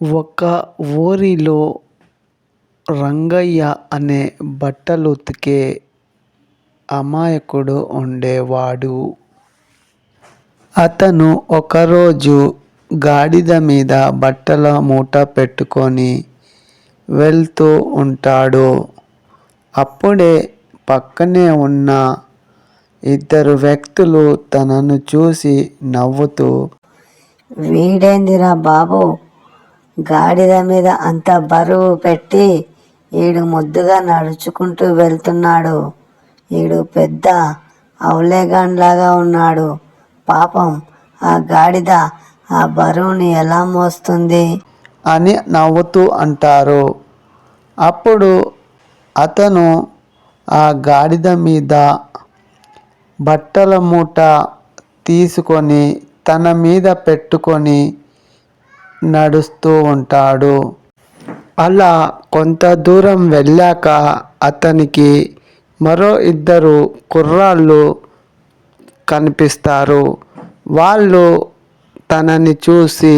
ఒక ఊరిలో రంగయ్య అనే బట్టలు ఉతికే అమాయకుడు ఉండేవాడు. అతను ఒకరోజు గాడిద మీద బట్టల మూట పెట్టుకొని వెళ్తూ ఉంటాడు. అప్పుడే పక్కనే ఉన్న ఇద్దరు వ్యక్తులు తనను చూసి నవ్వుతూ వీడేందిరా బాబు? గాడిద మీద అంత బరువు పెట్టి ఈడు ముద్దుగా నడుచుకుంటూ వెళ్తున్నాడు. ఈడు పెద్ద అవులేగాన్లాగా ఉన్నాడు. పాపం ఆ గాడిద ఆ బరువుని ఎలా మోస్తుంది? అని నవ్వుతూ అంటారు. అప్పుడు అతను ఆ గాడిద మీద బట్టల మూట తీసుకొని తన మీద పెట్టుకొని నడుస్తూ ఉంటాడు. అలా కొంత దూరం వెళ్ళాక అతనికి మరో ఇద్దరు కుర్రాళ్ళు కనిపిస్తారు. వాళ్ళు తనని చూసి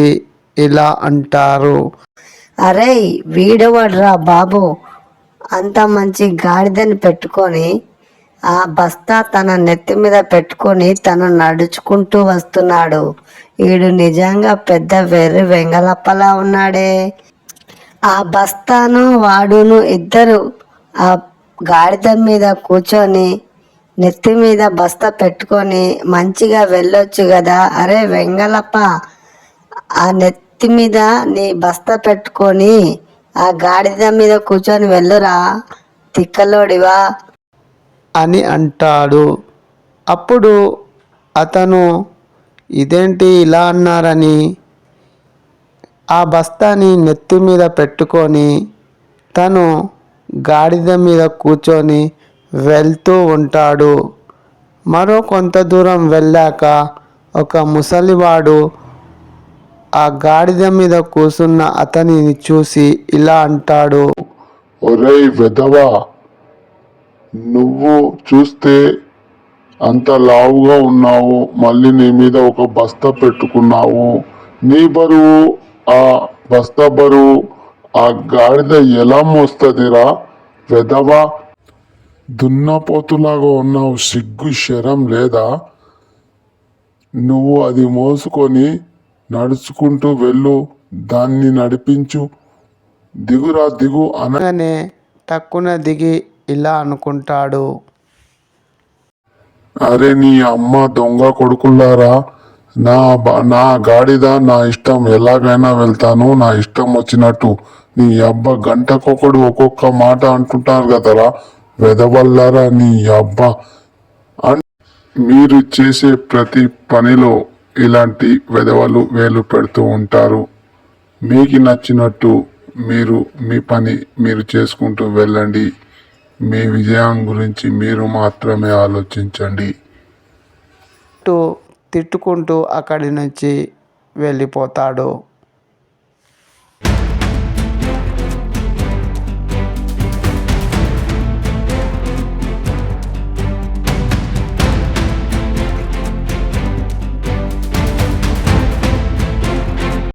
ఇలా అంటారు. అరే వీడవడ్రా బాబు? అంత మంచి గాడిదని పెట్టుకొని ఆ బస్తా తన నెత్తి మీద పెట్టుకొని తను నడుచుకుంటూ వస్తున్నాడు. వీడు నిజంగా పెద్ద వెర్రి వెంగళప్పలా ఉన్నాడే. ఆ బస్తాను వాడును ఇద్దరు ఆ గాడిద మీద కూర్చొని నెత్తి మీద బస్తా పెట్టుకొని మంచిగా వెళ్ళొచ్చు కదా అరే వెంగళప్ప ఆ నెత్తి మీద నీ బస్తా పెట్టుకొని ఆ గాడిద మీద కూర్చొని వెళ్ళురా. తిక్కలోడివా. అని అంటాడు. అప్పుడు అతను ఇదేంటి ఇలా అన్నారని? ఆ బస్తాని నెత్తి మీద పెట్టుకొని తను గాడిద మీద కూర్చొని వెళ్తూ ఉంటాడు. మరో కొంత దూరం వెళ్ళాక ఒక ముసలివాడు ఆ గాడిద మీద కూర్చున్న అతనిని చూసి ఇలా అంటాడు. ఒరేయ్ వెధవా నువ్వు చూస్తే అంత లావుగా ఉన్నావు మళ్ళీ నీ మీద ఒక బస్తా పెట్టుకున్నావు. నీ బరువు ఆ బస్తా బరువు ఆ గాడిద ఎలా మోస్తుందిరా? వెదవా దున్నపోతులాగా ఉన్నావు సిగ్గు శరం లేదా? నువ్వు అది మోసుకొని నడుచుకుంటూ వెళ్ళు దాన్ని నడిపించు. దిగురా దిగు అనగానే తక్కువ దిగి ఇలా అనుకుంటాడు. అరే నీ అమ్మ దొంగ కొడుకులారా నా బ- నా గాడిద నా ఇష్టం ఎలాగైనా వెళ్తాను నా ఇష్టం వచ్చినట్టు. నీ అబ్బ గంటకొకడు ఒక్కొక్క మాట అంటుంటారు కదరా? వెదవల్లారా నీ అబ్బ? మీరు చేసే ప్రతి పనిలో ఇలాంటి వెధవలు వేలు పెడుతూ ఉంటారు. మీకు నచ్చినట్టు మీరు మీ పని మీరు చేసుకుంటూ వెళ్ళండి. మీ విజయం గురించి మీరు మాత్రమే ఆలోచించండి. అంటూ తిట్టుకుంటూ అక్కడి నుంచి వెళ్ళిపోతాడు.